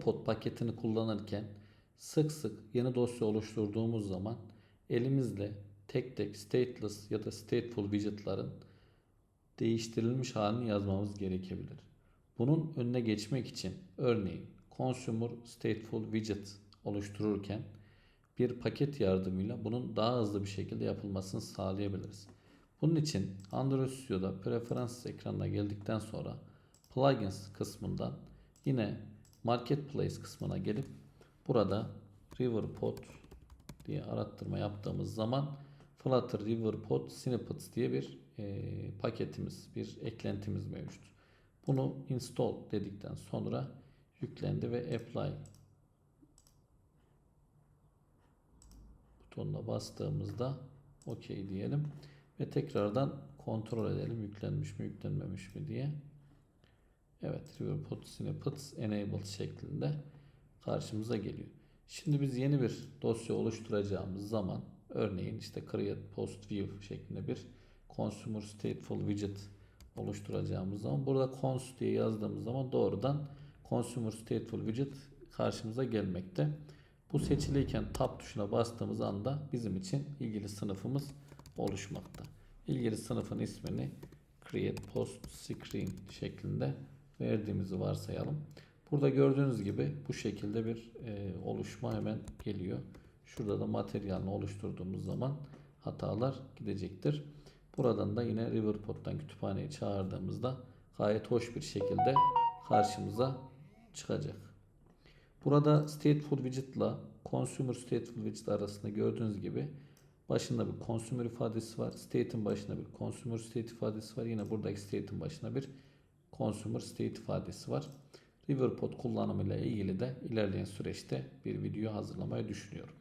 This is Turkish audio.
Pod paketini kullanırken sık sık yeni dosya oluşturduğumuz zaman elimizle tek tek stateless ya da stateful widget'ların değiştirilmiş halini yazmamız gerekebilir. Bunun önüne geçmek için örneğin consumer stateful widget oluştururken bir paket yardımıyla bunun daha hızlı bir şekilde yapılmasını sağlayabiliriz. Bunun için Android Studio'da Preferences ekranına geldikten sonra Plugins kısmından yine Marketplace kısmına gelip burada RiverPod diye arattırma yaptığımız zaman Flutter RiverPod Snippets diye bir e, paketimiz, bir eklentimiz mevcut. Bunu install dedikten sonra yüklendi ve apply butonuna bastığımızda OK diyelim ve tekrardan kontrol edelim yüklenmiş mi yüklenmemiş mi diye. Evet RiverPod Snippets Enabled şeklinde karşımıza geliyor. Şimdi biz yeni bir dosya oluşturacağımız zaman örneğin işte create post view şeklinde bir consumer stateful widget oluşturacağımız zaman burada cons diye yazdığımız zaman doğrudan consumer stateful widget karşımıza gelmekte. Bu seçiliyken tab tuşuna bastığımız anda bizim için ilgili sınıfımız oluşmakta. İlgili sınıfın ismini create post screen şeklinde verdiğimizi varsayalım. Burada gördüğünüz gibi bu şekilde bir e, oluşma hemen geliyor. Şurada da materyalini oluşturduğumuz zaman hatalar gidecektir. Buradan da yine RiverPod'dan kütüphaneyi çağırdığımızda gayet hoş bir şekilde karşımıza çıkacak. Burada stateful widget ile consumer stateful widget arasında gördüğünüz gibi başında bir consumer ifadesi var. State'in başında bir consumer state ifadesi var. Yine buradaki state'in başına bir consumer state ifadesi var. RiverPod kullanımıyla ilgili de ilerleyen süreçte bir video hazırlamayı düşünüyorum.